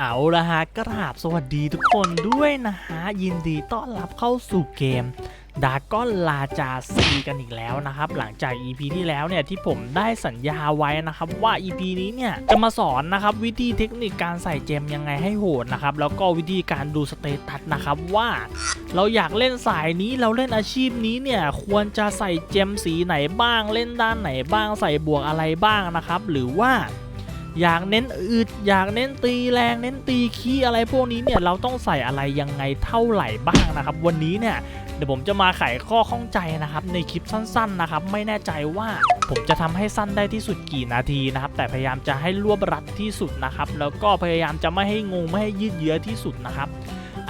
เอาละฮะกราบสวัสดีทุกคนด้วยนะฮะ ยินดีต้อนรับเข้าสู่เกมดาก้อนลาจาซีกันอีกแล้วนะครับ หลังจาก EP ที่แล้วเนี่ยที่ผมได้สัญญาไว้นะครับว่า EP นี้เนี่ยจะมาสอนนะครับวิธีเทคนิคการใส่เจมยังไงให้โหดนะครับแล้วก็วิธีการดูสเตตัสนะครับว่า เราอยากเล่นสายนี้เราเล่นอาชีพนี้เนี่ยควรจะใส่เจมสีไหนบ้างเล่นด้านไหนบ้างใส่บวกอะไรบ้างนะครับหรือว่า อยากเน้นอึดอยากเน้นตีแรงเน้นตีขี้อะไรพวกนี้เนี่ยเราต้องใส่อะไรยังไงเท่าไหร่บ้างนะครับ วันนี้เนี่ยเดี๋ยวผมจะมาไขข้อข้องใจนะครับ ในคลิปสั้น ๆนะครับ ไม่แน่ใจว่าผมจะทำให้สั้นได้ที่สุดกี่นาทีนะครับ แต่พยายามจะให้รวบรัดที่สุดนะครับ แล้วก็พยายามจะไม่ให้งงไม่ให้ยืดเยื้อที่สุดนะครับ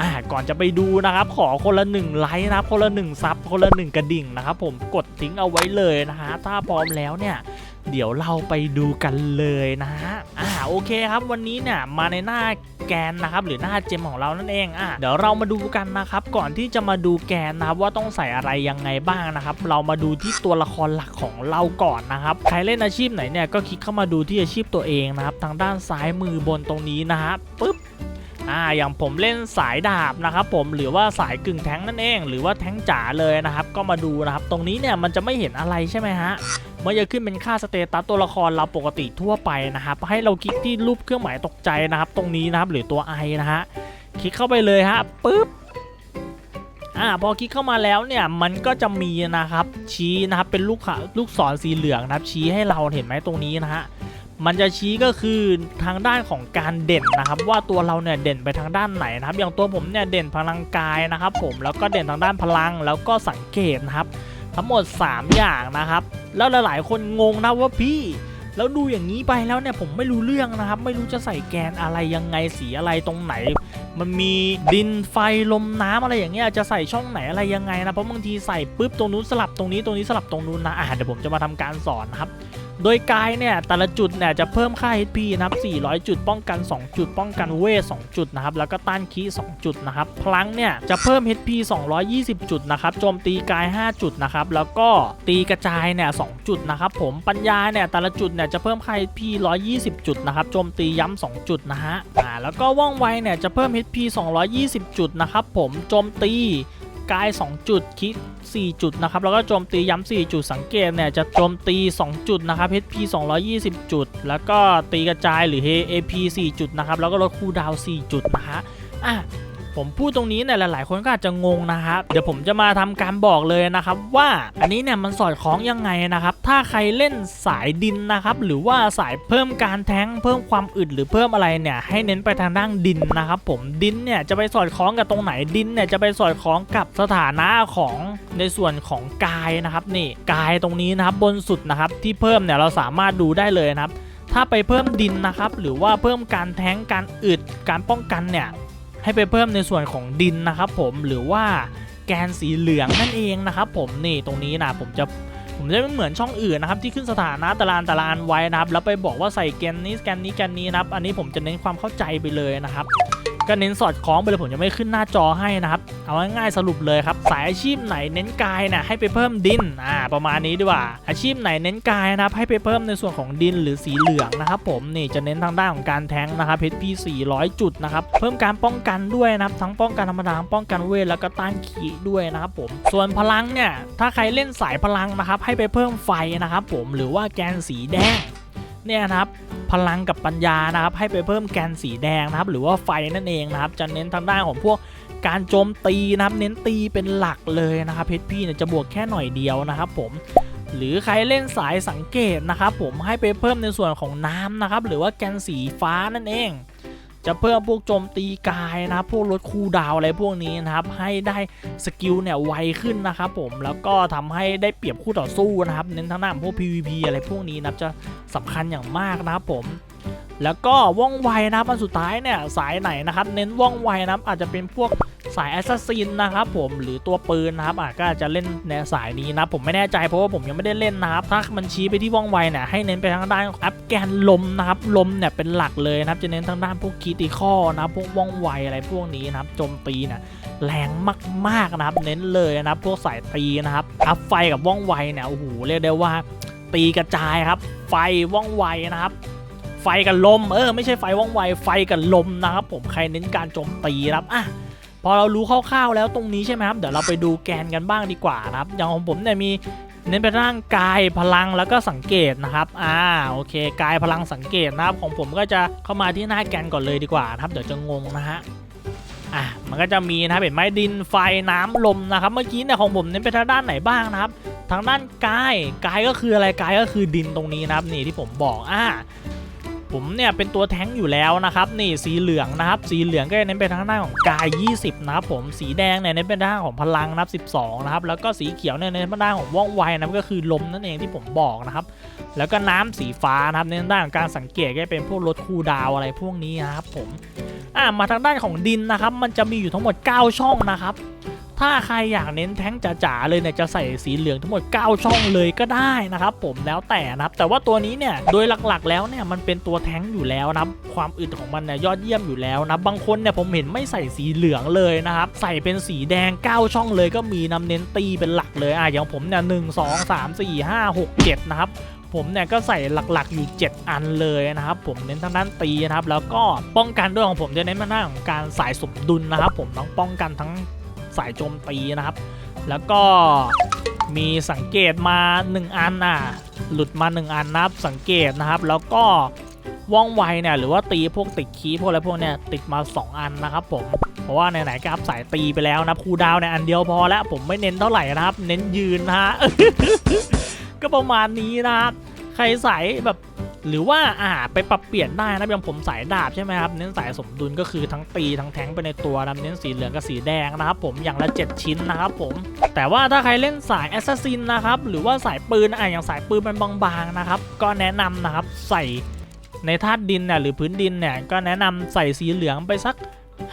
อ่าก่อนจะไปดูนะครับ ขอคนละหนึ่งไลค์นะครับคนละหนึ่งซับคนละหนึ่งกระดิ่งนะครับ ผมกดทิ้งเอาไว้เลยนะฮะถ้าพร้อมแล้วเนี่ย เดี๋ยวเราไปดูกันเลยนะฮะอ่าโอเคครับวันนี้เนี่ยมาในหน้าแกนนะครับหรือหน้าเจมของเรานั่นเองอ่าเดี๋ยวเรามาดูกันนะครับก่อนที่จะมาดูแกนนะครับว่าต้องใส่อะไรยังไงบ้างนะครับ เรามาดูที่ตัวละครหลักของเราก่อนนะครับใครเล่นอาชีพไหนเนี่ยก็คลิกเข้ามาดูที่อาชีพตัวเองนะครับ ทางด้านซ้ายมือบนตรงนี้นะฮะปึ๊บอ่าอย่างผมเล่นสายดาบนะครับผมหรือว่าสายกึ่งแท้งนั่นเอง หรือว่าแท้งจ๋าเลยนะครับ ก็มาดูนะครับ ตรงนี้เนี่ยมันจะไม่เห็นอะไรใช่ไหมฮะ มันจะขึ้นเป็นค่าสเตตัสตัวละครเราปกติทั่วไปนะครับให้เราคลิกที่รูปเครื่องหมายตกใจนะครับตรงนี้นะครับหรือตัวไอนะฮะคลิกเข้าไปเลยฮะปึ๊บอ่าพอคลิกเข้ามาแล้วเนี่ยมันก็จะมีนะครับชี้นะครับเป็นลูกขะลูกศรสีเหลืองนะครับชี้ให้เราเห็นไหมตรงนี้นะฮะมันจะชี้ก็คือทางด้านของการเด่นนะครับ ว่าตัวเราเนี่ยเด่นไปทางด้านไหนนะครับ อย่างตัวผมเนี่ยเด่นพลังกายนะครับ ผมแล้วก็เด่นทางด้านพลังแล้วก็สังเกตนะครับ ทั้งหมด 3 อย่างนะครับ แล้วหลายๆ คนงงนะว่าพี่แล้วดูอย่างนี้ไปแล้วเนี่ยผมไม่รู้เรื่องนะครับ ไม่รู้จะใส่แกนอะไรยังไงสีอะไรตรงไหน มันมีดินไฟลมน้ำอะไรอย่างเงี้ยจะใส่ช่องไหนอะไรยังไงนะเพราะบางทีใส่ปุ๊บตรงนู้นสลับตรงนี้ตรงนี้สลับตรงนู้นนะอ่าเดี๋ยวผมจะมาทำการสอนนะครับ โดยกายเนี่ยแต่ละจุดเนี่ยจะเพิ่มค่า HP นะครับ 400 จุดป้องกัน 2 จุด ป้องกันเวท 2 จุดนะครับ แล้วก็ต้านคี2จุดนะครับ พลังเนี่ยจะเพิ่ม HP 220 จุดนะครับ โจมตีกาย 5 จุดนะครับ แล้วก็ตีกระจายเนี่ย2จุดนะครับ ผม ปัญญาเนี่ยแต่ละจุดเนี่ยจะเพิ่มค่า HP 120 จุดนะครับ โจมตีย้ำ2จุดนะฮะ อ่า แล้วก็ว่องไวเนี่ยจะเพิ่ม HP 220 จุดนะครับ ผม โจมตี กาย 2 จุดคิด 4 จุดนะครับแล้วก็โจมตีย้ำ4จุดสังเกตเนี่ยจะโจมตี 2 จุดนะครับ HP 220 จุด แล้วก็ตีกระจายหรือ AP 4 จุดนะครับแล้วก็ลดคูลดาวน์4จุดนะฮะอะ ผมพูดตรงนี้เนี่ยหลาย ๆ คนก็อาจจะงงนะครับเดี๋ยวผมจะมาทำการบอกเลยนะครับ ว่าอันนี้เนี่ยมันสอดคล้องยังไงนะครับ ถ้าใครเล่นสายดินนะครับ หรือว่าสายเพิ่มการแท้งเพิ่มความอึดหรือเพิ่มอะไรเนี่ยให้เน้นไปทางด้านดินนะครับผมดินเนี่ยจะไปสอดคล้องกับตรงไหนดินเนี่ยจะไปสอดคล้องกับสถานะของในส่วนของกายนะครับนี่กายตรงนี้นะครับบนสุดนะครับที่เพิ่มเนี่ยเราสามารถดูได้เลยนะครับถ้าไปเพิ่มดินนะครับ หรือว่าเพิ่มการแท้งการอึดการป้องกันเนี่ย ให้ไปเพิ่มในส่วนของดินนะครับผมหรือว่าแกนสีเหลืองนั่นเองนะครับผมนี่ตรงนี้นะผมจะผมจะไม่เหมือนช่องอื่นนะครับที่ขึ้นสถานะตารางตารางไว้นะครับแล้วไปบอกว่าใส่แกนนี้แกนนี้แกนนี้นะครับอันนี้ผมจะเน้นความเข้าใจไปเลยนะครับ ก็เน้นสอดคล้องไปเลยผมจะไม่ขึ้นหน้าจอให้นะครับ เอาง่ายๆสรุปเลยครับ สายอาชีพไหนเน้นกายนี่ยให้ไปเพิ่มดินอ่าประมาณนี้ดีกว่า อาชีพไหนเน้นกายนะครับให้ไปเพิ่มในส่วนของดินหรือสีเหลืองนะครับผมนี่จะเน้นทางด้านของการแทงนะครับ HP 400 จุดนะครับเพิ่มการป้องกันด้วยนะครับทั้งป้องกันธรรมดาป้องกันเวทแล้วก็ต้านขีด้วยนะครับผมส่วนพลังเนี่ยถ้าใครเล่นสายพลังนะครับให้ไปเพิ่มไฟนะครับผมหรือว่าแกนสีแดง เนี่ยนะครับพลังกับปัญญานะครับให้ไปเพิ่มแกนสีแดงนะครับหรือว่าไฟนั่นเองนะครับจะเน้นทางด้านของพวกการโจมตีนะครับเน้นตีเป็นหลักเลยนะครับเพชรพี่เนี่ยจะบวกแค่หน่อยเดียวนะครับผมหรือใครเล่นสายสังเกตนะครับผมให้ไปเพิ่มในส่วนของน้ำนะครับหรือว่าแกนสีฟ้านั่นเอง จะเพิ่มพวกโจมตีกายนะพวกลดคูดาวอะไรพวกนี้นะครับ ให้ได้สกิลเนี่ยไวขึ้นนะครับผมแล้วก็ทำให้ได้เปรียบคู่ต่อสู้นะครับ เน้นทางด้านพวก PVP อะไรพวกนี้นะจะสำคัญอย่างมากนะครับผมแล้วก็ว่องไวนะครับอันสุดท้ายเนี่ยสายไหนนะครับ เน้นว่องไวนะครับอาจจะเป็นพวก สายแอสซัสซินนะครับผมหรือตัวปืนนะครับอาจก็จะเล่นในสายนี้นะผมไม่แน่ใจเพราะว่าผมยังไม่ได้เล่นนะครับถ้ามันชี้ไปที่ว่องไวเนี่ยให้เน้นไปทางด้านอัพแกนลมนะครับลมเนี่ยเป็นหลักเลยนะครับจะเน้นทางด้านพวกคีติคอนะพวกว่องไวอะไรพวกนี้นะครับโจมตีเนี่ยแรงมากๆนะครับเน้นเลยนะครับพวกสายตีนะครับอัพไฟกับว่องไวเนี่ยโอ้โหเรียกได้ว่าตีกระจายครับ ไฟว่องไวนะครับไฟกับลมเออไม่ใช่ไฟว่องไวไฟกับลมนะครับผมใครเน้นการโจมตีครับอะ พอเรารู้คร่าวๆแล้วตรงนี้ใช่ไหมครับ เดี๋ยวเราไปดูแกนกันบ้างดีกว่านะครับ อย่างของผมเนี่ยมีเน้นไปร่างกายพลังแล้วก็สังเกตนะครับ อ่า โอเค กายพลังสังเกตนะครับ ของผมก็จะเข้ามาที่หน้าแกนก่อนเลยดีกว่านะครับ เดี๋ยวจะงงนะฮะ อะ มันก็จะมีนะเห็นไหมดินไฟน้ำลมนะครับ เมื่อกี้เนี่ยของผมเน้นไปทางด้านไหนบ้างนะครับ ทางด้านกาย กายก็คืออะไร กายก็คือดินตรงนี้นะครับ นี่ที่ผมบอก อ่า ผมเนี่ยเป็นตัวแท้งอยู่แล้วนะครับนี่สีเหลืองนะครับสีเหลืองก็จะเน้นไปทางด้านของกาย 20 นะครับผมสีแดงเนี่ยเน้นไปทางด้านของพลังนับ12 นะครับแล้วก็สีเขียวเนี่ยเน้นไปทางด้านของว่องไวนะก็คือลมนั่นเองที่ผมบอกนะครับแล้วก็น้ำสีฟ้านะครับเน้นทางด้านของการสังเกตก็เป็นพวกรถคูดาวอะไรพวกนี้นะครับผมอะมาทางด้านของดินนะครับมันจะมีอยู่ทั้งหมด 9 ช่องนะครับ ถ้าใครอยากเน้นแท้งจ๋าๆเลยเนี่ยจะใส่สีเหลืองทั้งหมด 9 ช่องเลยก็ได้นะครับผมแล้วแต่นะครับแต่ว่าตัวนี้เนี่ยโดยหลักๆ แล้วเนี่ยมันเป็นตัวแท้งอยู่แล้วนะครับความอึดของมันเนี่ยยอดเยี่ยมอยู่แล้วนะบางคนเนี่ยผมเห็นไม่ใส่สีเหลืองเลยนะครับใส่เป็นสีแดง 9 ช่องเลยก็มีนำเน้นตีเป็นหลักเลยอะอย่างผมเนี่ยหนึ่งสองสามสี่ห้าหกเจ็ดนะครับผมเนี่ยก็ใส่หลักๆอยู่ 7 อันเลยนะครับผมเน้นทางด้านตีนะครับแล้วก็ป้องกันด้วยของผมจะเน้นมาหน้าของการสายสมดุลนะครับผมต้องป้องกันทั้ง สายโจมตีนะครับ แล้วก็มีสังเกตมา 1 อันอะหลุดมา 1 อันนับสังเกตนะครับ แล้วก็ว่องไวเนี่ยหรือว่าตีพวกติดคีพวกอะไรพวกเนี่ยติดมา 2 อันนะครับผมเพราะว่าไหนๆก็อัพสายตีไปแล้วนะครูดาวเนี่ยอันเดียวพอแล้วผมไม่เน้นเท่าไหร่นะครับ เน้นยืนนะฮะก็ประมาณนี้นะครับใครสายแบบ หรือว่าอ่าไปปรับเปลี่ยนได้นะอย่างผมสายดาบใช่ไหมครับเน้นสายสมดุลก็คือทั้งตีทั้งแทงไปในตัวนะเน้นสีเหลืองกับสีแดงนะครับผมอย่างละ 7 ชิ้นนะครับผมแต่ว่าถ้าใครเล่นสายแอสซัสซินนะครับหรือว่าสายปืนอะอย่างสายปืนมันบางๆนะครับก็แนะนำนะครับใส่ในธาตุดินเนี่ยหรือพื้นดินเนี่ยก็แนะนำใส่สีเหลืองไปสัก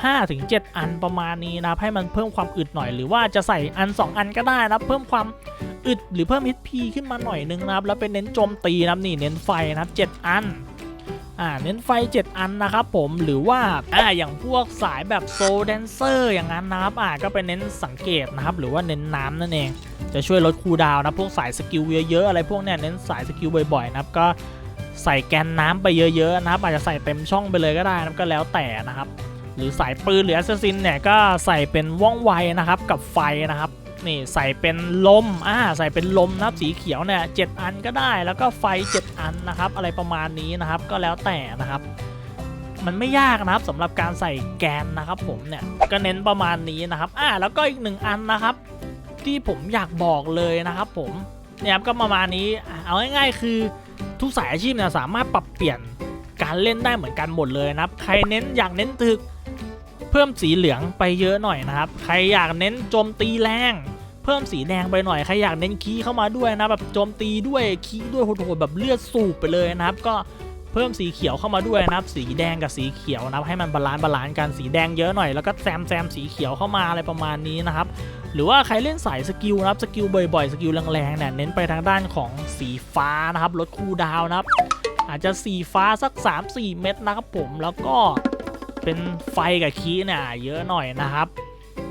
5-7 อันประมาณนี้นะให้มันเพิ่มความอึดหน่อยหรือว่าจะใส่อัน 2 อันก็ได้นะเพิ่มความ อึดหรือเพิ่ม HP ขึ้นมาหน่อยนึงนะครับ แล้วเป็นเน้นโจมตีนะครับนี่เน้นไฟนะครับ 7 อันอ่าเน้นไฟ 7 อันนะครับผมหรือว่าอ่าอย่างพวกสายแบบโซแดนเซอร์อย่างนั้นนะครับอ่าก็ไปเน้นสังเกตนะครับหรือว่าเน้นน้ำนั่นเอง จะช่วยลดคูลดาวนะพวกสายสกิลเยอะๆอะไรพวกเนี้ยเน้นสายสกิลบ่อยๆนะครับก็ใส่แกนน้ำไปเยอะๆนะครับอาจจะใส่เต็มช่องไปเลยก็ได้นะครับก็แล้วแต่นะครับ หรือสายปืนหรือแอสซัสซินเนี่ยก็ใส่เป็นว่องไวนะครับกับไฟนะครับ นี่ใส่เป็นลมอ่าใส่เป็นลมนะครับสีเขียวเนี่ยเจ็ดอันก็ได้แล้วก็ไฟ 7 อันนะครับ อะไรประมาณนี้นะครับก็แล้วแต่นะครับ มันไม่ยากนะครับสำหรับการใส่แกนนะครับ ผมเนี่ยก็เน้นประมาณนี้นะครับอ่าแล้วก็อีกหนึ่งอันนะครับ ที่ผมอยากบอกเลยนะครับ ผมเนี่ยครับก็ประมาณนี้อะเอาง่ายๆคือทุกสายอาชีพเนี่ยสามารถปรับเปลี่ยนการเล่นได้เหมือนกันหมดเลยนะครับ ใครเน้นอยากเน้นถึก เพิ่มสีเหลืองไปเยอะหน่อยนะครับ ใครอยากเน้นโจมตีแรง เพิ่มสีแดงไปหน่อยใครอยากเน้นคีเข้ามาด้วยนะแบบโจมตีด้วยคีด้วยโหดๆแบบเลือดสูบไปเลยนะครับก็เพิ่มสีเขียวเข้ามาด้วยนะครับสีแดงกับสีเขียวนะครับให้มันบาลานซ์บาลานซ์กันสีแดงเยอะหน่อยแล้วก็แซมแซมสีเขียวเข้ามาอะไรประมาณนี้นะครับหรือว่าใครเล่นสายสกิลนะครับสกิลบ่อยๆสกิลแรงๆเนี่ยเน้นไปทางด้านของสีฟ้านะครับลดคูดาวนะครับ อาจจะสีฟ้าสัก 3-4 เม็ดนะครับผมแล้วก็เป็นไฟกับคีเนี่ยเยอะหน่อยนะครับ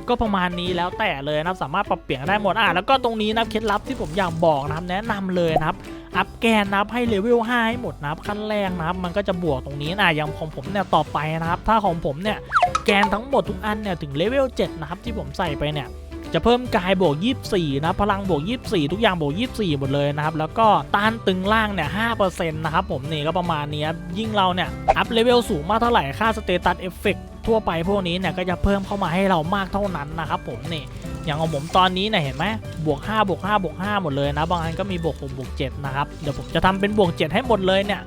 ก็ประมาณนี้แล้วแต่เลยนะครับสามารถปรับเปลี่ยนได้หมดอะแล้วก็ตรงนี้นะเคล็ดลับที่ผมอยากบอกนะครับแนะนำเลยนะครับอัพแกนนะครับให้เลเวล5ให้หมดนะครับขั้นแรกนะครับมันก็จะบวกตรงนี้นะอย่างของผมเนี่ยต่อไปนะครับ ถ้าของผมเนี่ยแกนทั้งหมดทุกอันเนี่ยถึงเลเวล7นะครับที่ผมใส่ไปเนี่ย จะเพิ่มกายบวก 24 นะ พลังบวก 24 ทุกอย่างบวก 24 หมดเลยนะครับ แล้วก็ต้านตึงล่างเนี่ย5%นะครับผมนี่ก็ประมาณนี้ยิ่งเราเนี่ย อัพเลเวลสูงมากเท่าไหร่ ค่าสเตตัสเอฟเฟกทั่วไปพวกนี้เนี่ยก็จะเพิ่มเข้ามาให้เรามากเท่านั้นนะครับผมนี่อย่างของผมตอนนี้เนี่ยเห็นไหมบวก5บวก5บวก5หมดเลยนะ บางอันก็มีบวก6บวก7นะครับ เดี๋ยวผมจะทำเป็นบวก 7 ให้หมดเลยเนี่ย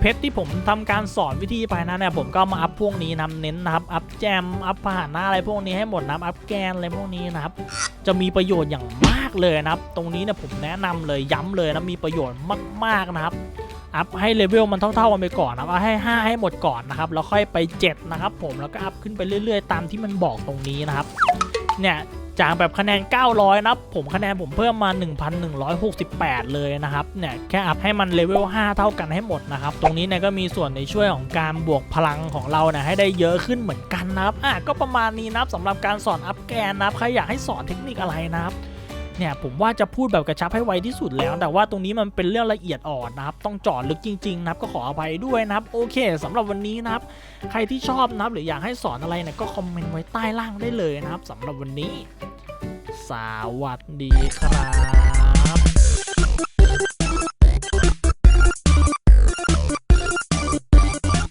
เพชรที่ผมทำการสอนวิธีไปนะเนี่ยผมก็มาอัพพวกนี้นำเน้นนะครับอัพแจมอัพผ่านหน้าอะไรพวกนี้ให้หมดนะอัพแกนอะไรพวกนี้นะครับจะมีประโยชน์อย่างมากเลยนะครับตรงนี้เนี่ยผมแนะนำเลยย้ำเลยนะมีประโยชน์มากๆนะครับอัพให้เลเวลมันเท่าๆกันไปก่อนนะเอาให้ 5 ให้หมดก่อนนะครับแล้วค่อยไป 7 นะครับผมแล้วก็อัพขึ้นไปเรื่อย ๆ ตามที่มันบอกตรงนี้นะครับเนี่ย จากแบบคะแนน 900นับผมคะแนนผมเพิ่มมา 1,168 เลยนะครับเนี่ยแค่อัพให้มันเลเวล 5 เท่ากันให้หมดนะครับ ตรงนี้เนี่ยก็มีส่วนในช่วยของการบวกพลังของเราเนี่ยให้ได้เยอะขึ้นเหมือนกันนะครับอะก็ประมาณนี้นับสำหรับการสอนอัพแกนนะครับใครอยากให้สอนเทคนิคอะไรนะครับ เนี่ยผมว่าจะพูดแบบกระชับให้ไวที่สุดแล้ว แต่ว่าตรงนี้มันเป็นเรื่องละเอียดอ่อนนะครับ ต้องจอดลึกจริงๆนะครับก็ขออภัยด้วยนะครับ โอเคสำหรับวันนี้นะครับ ใครที่ชอบนะครับหรืออยากให้สอนอะไรเนี่ยก็คอมเมนต์ไว้ใต้ล่างได้เลยนะครับสำหรับวันนี้ สวัสดีครับ